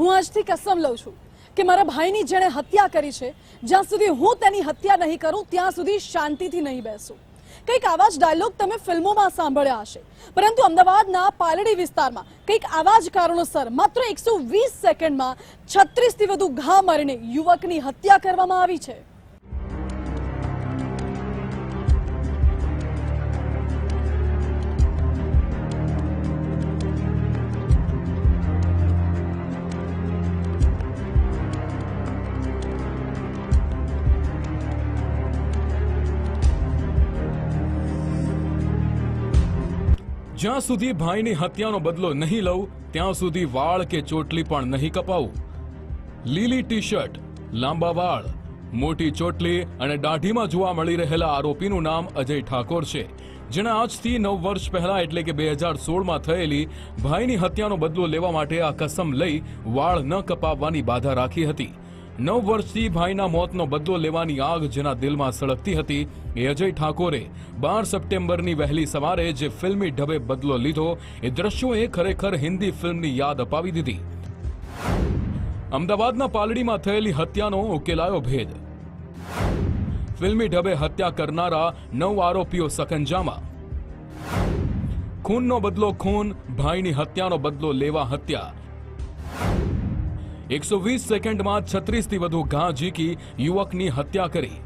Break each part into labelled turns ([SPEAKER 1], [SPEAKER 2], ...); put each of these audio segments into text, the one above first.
[SPEAKER 1] હું આજથી કસમ લઉં છું કે મારા ભાઈની જેણે હત્યા કરી છે, જ્યાં સુધી હું તેની હત્યા નહીં કરું, ત્યાં સુધી શાંતિથી નહીં બેસું. કંઈક આવા જ ડાયલોગ તમે ફિલ્મોમાં સાંભળ્યા હશે. પરંતુ અમદાવાદના પાલડી વિસ્તારમાં કંઈક આવા જ કારણોસર માત્ર એકસો વીસ સેકન્ડમાં છત્રીસથી વધુ ઘા મારીને યુવકની હત્યા કરવામાં આવી છે.
[SPEAKER 2] જ્યાં સુધી ભાઈની હત્યાનો બદલો નહીં લઉં, ત્યાં સુધી વાળ કે ચોટલી પણ નહીં કપાવું. લીલી ટી શર્ટ લાંબા વાળ, મોટી ચોટલી અને દાઢીમાં જોવા મળી રહેલા આરોપીનું નામ અજય ઠાકોર છે, જેણે આજથી નવ વર્ષ પહેલા એટલે કે બે હજાર સોળમાં થયેલી ભાઈની હત્યાનો બદલો લેવા માટે આ કસમ લઈ વાળ ન કપાવવાની બાધા રાખી હતી. નવ વર્ષથી ભાઈના મોતનો બદલો લેવાની આગ જેના દિલમાં સળગતી હતી એ અજય ઠાકોરે. બાર સપ્ટેમ્બરની વહેલી સવારે જે ફિલ્મી ઢબે બદલો લીધો, એ દ્રશ્યોએ ખરેખર હિન્દી ફિલ્મની યાદ અપાવી દીધી. અમદાવાદના પાલડીમાં થયેલી હત્યાનો ઉકેલાયો ભેદ. ફિલ્મી ઢબે હત્યા કરનારા નવ આરોપીઓ સકંજામાં ખૂનનો બદલો ખૂન, ભાઈની હત્યાનો બદલો લેવા હત્યા. એકસો વીસ સેકન્ડમાં છત્રીસથી વધુ ઘા ઝીકી યુવકની હત્યા કરી.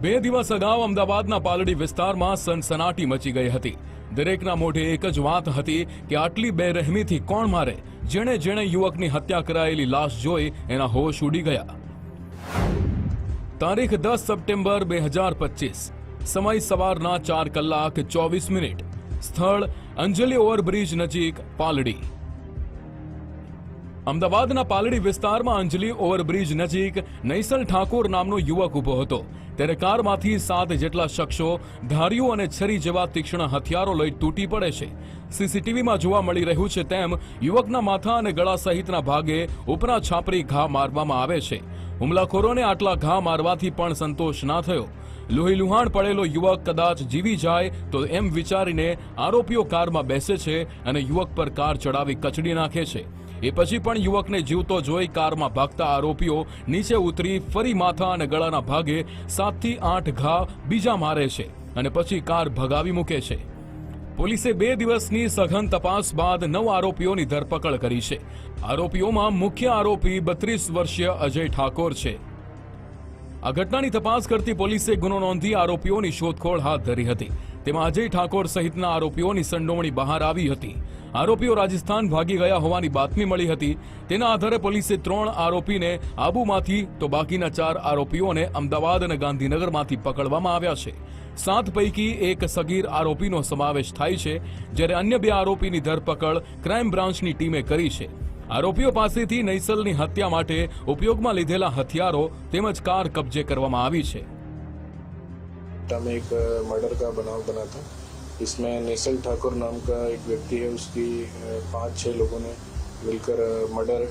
[SPEAKER 2] બે દિવસ અગાઉ અમદાવાદના પાલડી વિસ્તારમાં સનસનાટી મચી ગઈ હતી. દરેકના મોઢે એક જ વાત હતી કે આટલી બેરહેમીથી કોણ મારે? જેણે જેણે યુવકની હત્યા કરાયેલી લાશ જોઈ એના હોશ ઉડી ગયા. તારીખ દસ સપ્ટેમ્બર બે હજાર પચીસ. સમય સવારના ચાર કલાક ચોવીસ મિનિટ. સ્થળ અંજલિ ઓવરબ્રિજ નજીક પાલડી. અમદાવાદના પાલડી વિસ્તારમાં અંજલિ ઓવરબ્રિજ નજીક નૈસલ ઠાકોર નામનો યુવક ઊભો હતો. ત્યારે કારમાંથી સાત જેટલા શખ્સો ધારીઓ અને છરી જેવા તીક્ષ્ણ હથિયારો લઈ તૂટી પડે છે. સીસીટીવીમાં જોવા મળી રહ્યું છે તેમ યુવકના માથા અને ગળા સહિતના ભાગે ઉપરા છાપરી ઘા મારવામાં આવે છે. હુમલાખોરોને આટલા ઘા મારવાથી પણ સંતોષ ના થયો. લોહી લુહાણ પડેલો યુવક કદાચ જીવી જાય તો એમ વિચારીને આરોપીઓ કારમાં બેસે છે અને યુવક પર કાર ચડાવી કચડી નાખે છે. એ પછી પણ યુવકને જીવતો જોઈ કારમાં ભાગતા આરોપીઓ નીચે ઉતરી ફરી માથા અને ગળાના ભાગે સાતથી આઠ ઘા બીજા મારે છે અને પછી કાર ભગાવી મૂકે છે. પોલીસે બે દિવસની સઘન તપાસ બાદ નવ આરોપીઓની ધરપકડ કરી છે. આરોપીઓમાં મુખ્ય આરોપી બત્રીસ વર્ષીય અજય ઠાકોર છે. આ ઘટનાની તપાસ કરતી પોલીસે ગુનો નોંધી આરોપીઓની શોધખોળ હાથ ધરી હતી. તેમાં અજય ઠાકોર સહિતના આરોપીઓની સંડોવણી બહાર આવી હતી. આરોપીઓ રાજસ્થાન ભાગી ગયા હોવાની બાતમી મળી હતી. તેના આધારે પોલીસે ત્રણ આરોપીને આબુમાંથી, તો બાકીના ચાર આરોપીઓને અમદાવાદ અને ગાંધીનગરમાંથી પકડવામાં આવ્યા છે. સાત પૈકી એક સગીર આરોપીનો સમાવેશ થાય છે, જ્યારે અન્ય બે આરોપીની ધરપકડ ક્રાઇમ બ્રાન્ચની ટીમે કરી છે. આરોપીઓ પાસેથી નૈસલની હત્યા માટે ઉપયોગમાં લીધેલા હથિયારો તેમજ કાર કબજે કરવામાં આવી છે.
[SPEAKER 3] તમે એક મર્ડર કા બનાવ બના इसमें नेसल ठाकुर नाम का एक व्यक्ति है, उसकी पाँच छः लोगों ने मिलकर मर्डर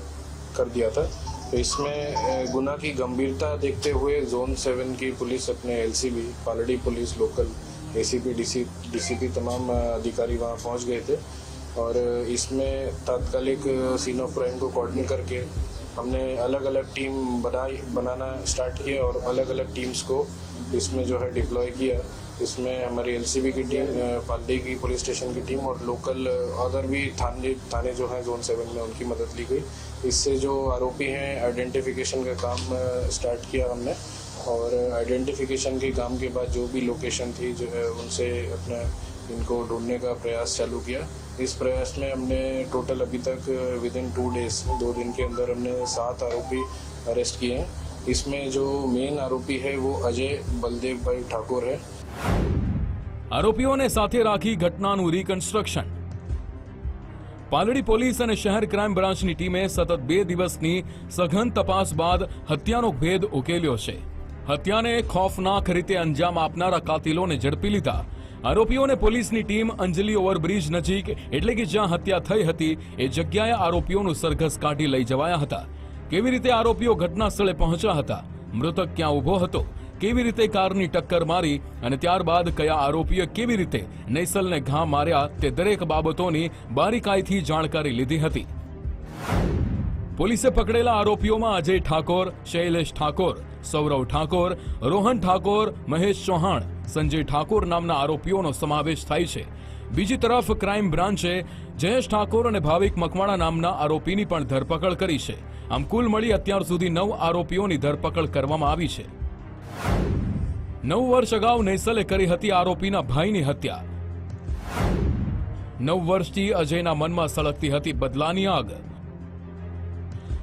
[SPEAKER 3] कर दिया था। तो इसमें गुना की गंभीरता देखते हुए जोन सेवन की पुलिस अपने LCB Paldi police local ACP DC DCP तमाम अधिकारी वहाँ पहुँच गए थे। और इसमें तात्कालिक सीन ऑफ़ क्राइम को कोऑर्डिनेट करके हमने अलग अलग टीम बनाई, बनाना स्टार्ट किया और अलग अलग टीम्स को इसमें जो है डिप्लॉय किया। इसमें हमारी एलसीबी की टीम पालड़ी की पुलिस स्टेशन की टीम और लोकल अदर भी थाने थाने जो हैं जोन सेवन में उनकी मदद ली गई। इससे जो आरोपी हैं आइडेंटिफिकेशन का काम स्टार्ट किया हमने और आइडेंटिफिकेशन के काम के बाद जो भी लोकेशन थी जो है उनसे अपना इनको ढूँढने का प्रयास चालू किया। इस प्रयास में हमने टोटल अभी तक विद इन टू डेज़ दो दिन के अंदर हमने सात आरोपी अरेस्ट किए हैं। इसमें जो मेन आरोपी है वो अजय बलदेव भाई ठाकुर है।
[SPEAKER 2] આરોપીઓને સાથે રાખી ઘટનાનું રિકન્સ્ટ્રક્શન પાલડી પોલીસ અને શહેર ક્રાઇમ બ્રાન્ચની ટીમે સતત બે દિવસની સઘન તપાસ બાદ હત્યાનો ભેદ ઉકેલ્યો છે. હત્યાને ખોફનાક રીતે અંજામ આપનારા કાતિલોને ઝડપી લીધા. આરોપીઓને પોલીસની ટીમ અંજલિ ઓવરબ્રિજ નજીક, એટલે કે જ્યાં હત્યા થઈ હતી, એ જગ્યાએ આરોપીઓનું સરઘસ કાઢી લઈ જવાયા હતા. કેવી રીતે આરોપીઓ ઘટના સ્થળે પહોંચ્યા હતા? મૃતક ક્યાં ઊભો હતો? કેવી રીતે કારની ટક્કર મારી અને ત્યારબાદ કયા આરોપીએ કેવી રીતે નૈસલને ઘા માર્યા તે દરેક બાબતોની બારીકાઈથી જાણકારી લીધી હતી. પોલીસે પકડેલા આરોપીઓમાં અજય ઠાકોર, શૈલેષ ઠાકોર, સૌરવ ઠાકોર, રોહન ઠાકોર, મહેશ ચૌહાણ, સંજય ઠાકોર નામના આરોપીઓનો સમાવેશ થાય છે. બીજી તરફ ક્રાઇમ બ્રાન્ચે જયેશ ઠાકોર અને ભાવિક મકવાણા નામના આરોપીની પણ ધરપકડ કરી છે. આમ કુલ મળી અત્યાર સુધી નવ આરોપીઓની ધરપકડ કરવામાં આવી છે. નવ વર્ષ અગાઉ નૈસલે કરી હતી આરોપીના ભાઈની હત્યા. નવ વર્ષથી અજયના મનમાં સળગતી હતી બદલાની આગ.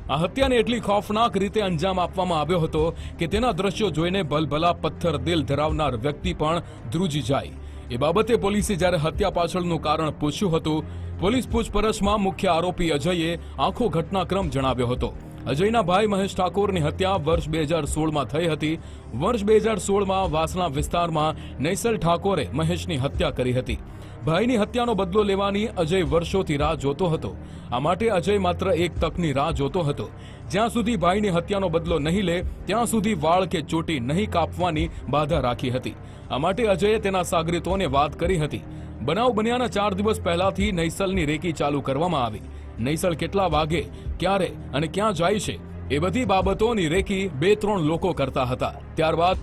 [SPEAKER 2] આ હત્યાને એટલી ખોફનાક રીતે અંજામ આપવામાં આવ્યો હતો કે તેના દ્રશ્યો જોઈને ભલભલા પથ્થર દિલ ધરાવનાર વ્યક્તિ પણ ધ્રુજી જાય. એ બાબતે પોલીસે જ્યારે હત્યા પાછળનું કારણ પૂછ્યું હતું, પોલીસ પૂછપરછમાં મુખ્ય આરોપી અજયે આખો ઘટનાક્રમ જણાવ્યો હતો. અજયના ભાઈ મહેશ ઠાકોરની હત્યા વર્ષ બે હજાર સોળમાં થઈ હતી. વર્ષ બે હજાર સોળમાં વાસણા વિસ્તારમાં નૈસલ ઠાકોરે મહેશની હત્યા કરી હતી. ભાઈની હત્યાનો બદલો લેવાની અજય વર્ષોથી રાહ જોતો હતો. આ માટે અજય માત્ર એક તકની રાહ જોતો હતો. જ્યાં સુધી ભાઈની હત્યાનો બદલો નહીં લે, ત્યાં સુધી વાળ કે ચોટી નહીં કાપવાની બાધા રાખી હતી. આ માટે અજયે તેના સાગરીતોને વાત કરી હતી. બનાવ બન્યાના ચાર દિવસ પહેલાથી નૈસલની રેકી ચાલુ કરવામાં આવી. નૈસલ કેટલા વાગે, ક્યારે અને ક્યાં જાય છે, એ બધી બાબતોની રેકી બે ત્રણ લોકો કરતા હતા. ત્યારબાદ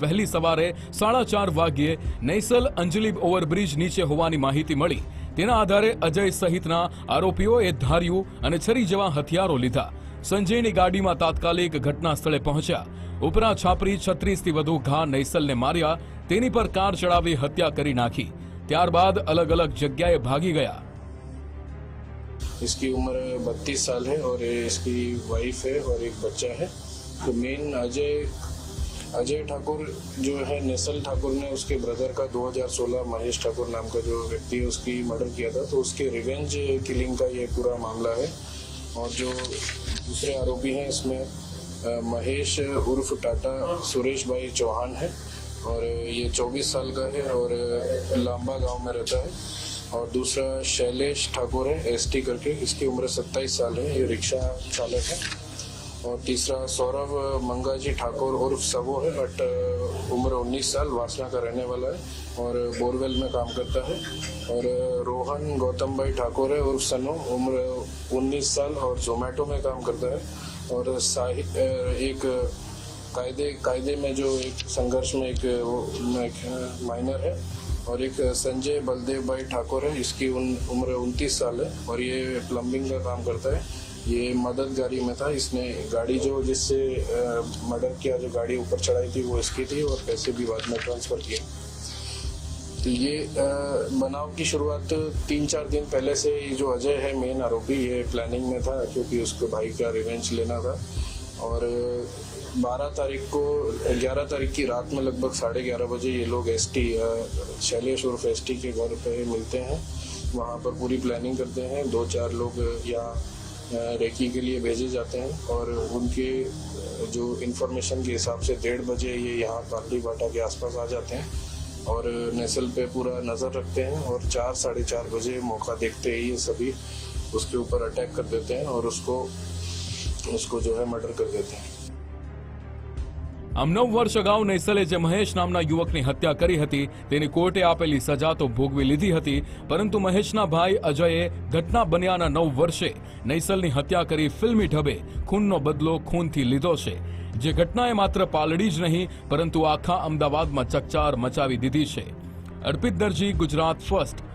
[SPEAKER 2] વહેલી સવારે સાડા ચાર વાગ્યે નૈસલ અંજલિબ ઓવરબ્રિજ નીચે હોવાની માહિતી મળી. તેના આધારે અજય સહિતના આરોપીઓએ ધાર્યું અને છરી જેવા હથિયારો લીધા. સંજયની ગાડીમાં તાત્કાલિક ઘટના સ્થળે પહોંચ્યા. ઉપરા છાપરી છત્રીસથી વધુ ઘા નૈસલને માર્યા. તેની પર કાર ચડાવી હત્યા કરી નાખી. ત્યારબાદ અલગ અલગ જગ્યાએ ભાગી ગયા.
[SPEAKER 3] इसकी उम्र बत्तीस साल है और इसकी वाइफ है और एक बच्चा है। तो मेन अजय अजय ठाकुर जो है, नेसल ठाकुर ने उसके ब्रदर का 2016 महेश ठाकुर नाम का जो व्यक्ति है, उसकी मर्डर किया था। तो उसके रिवेंज किलिंग का ये पूरा मामला है। और जो दूसरे आरोपी हैं, इसमें महेश उर्फ़ टाटा सुरेश भाई चौहान है। और ये 24 साल का है और लांबा गाँव में रहता है। और दूसरा शैलेश ठाकुर है एसटी करके। इसकी उम्र 27 साल है, ये रिक्शा चालक है। और तीसरा सौरभ मंगाजी ठाकुर उर्फ़ सबो है, बट उम्र 19 साल, वासना का रहने वाला है और बोरवेल में काम करता है। और रोहन गौतम भाई ठाकुर है, उर्फ़ सनो उम्र 19 साल और जोमेटो में काम करता है। और साहि एक कायदे कायदे में जो एक संघर्ष में एक, वो एक माइनर है और एक संजय बलदेव भाई ठाकुर है इसकी उन, उम्र उनतीस साल है और ये प्लम्बिंग का काम करता है। ये मदद गाड़ी में था। इसने गाड़ी जो जिससे मर्डर किया जो गाड़ी ऊपर चढ़ाई थी वो इसकी थी और पैसे भी बाद में ट्रांसफ़र किए। तो ये बनाव की शुरुआत तीन चार दिन पहले से जो अजय है मेन आरोपी ये प्लानिंग में था क्योंकि उसको भाई का रिवेंज लेना था। और बारह तारीख को, ग्यारह तारीख की रात में लगभग साढ़े ग्यारह बजे ये लोग एस टी शैलेश उर्फ़ एस टी के घर पे मिलते हैं। वहाँ पर पूरी प्लानिंग करते हैं। दो चार लोग यहाँ रेकी के लिए भेजे जाते हैं और उनके जो इन्फॉर्मेशन के हिसाब से डेढ़ बजे ये यहाँ पार्टी बाटा के आसपास आ जाते हैं और नेसल पे पूरा नज़र रखते हैं और चार, साढ़े चार बजे मौका देखते ही ये सभी उसके ऊपर अटैक कर देते हैं और उसको उसको जो है मर्डर कर देते हैं।
[SPEAKER 2] આમ નવ વર્ષ અગાઉ નૈસલે જે મહેશ નામના યુવકની હત્યા કરી હતી, તેની કોર્ટે આપેલી સજા તો ભોગવી લીધી હતી, પરંતુ મહેશના ભાઈ અજયે ઘટના બન્યાના નવ વર્ષે નૈસલની હત્યા કરી ફિલ્મી ઢબે ખૂનનો બદલો ખૂનથી લીધો છે. જે ઘટનાએ માત્ર પાલડી જ નહીં, પરંતુ આખા અમદાવાદમાં ચકચાર મચાવી દીધી છે. અર્પિત દરજી, ગુજરાત ફર્સ્ટ.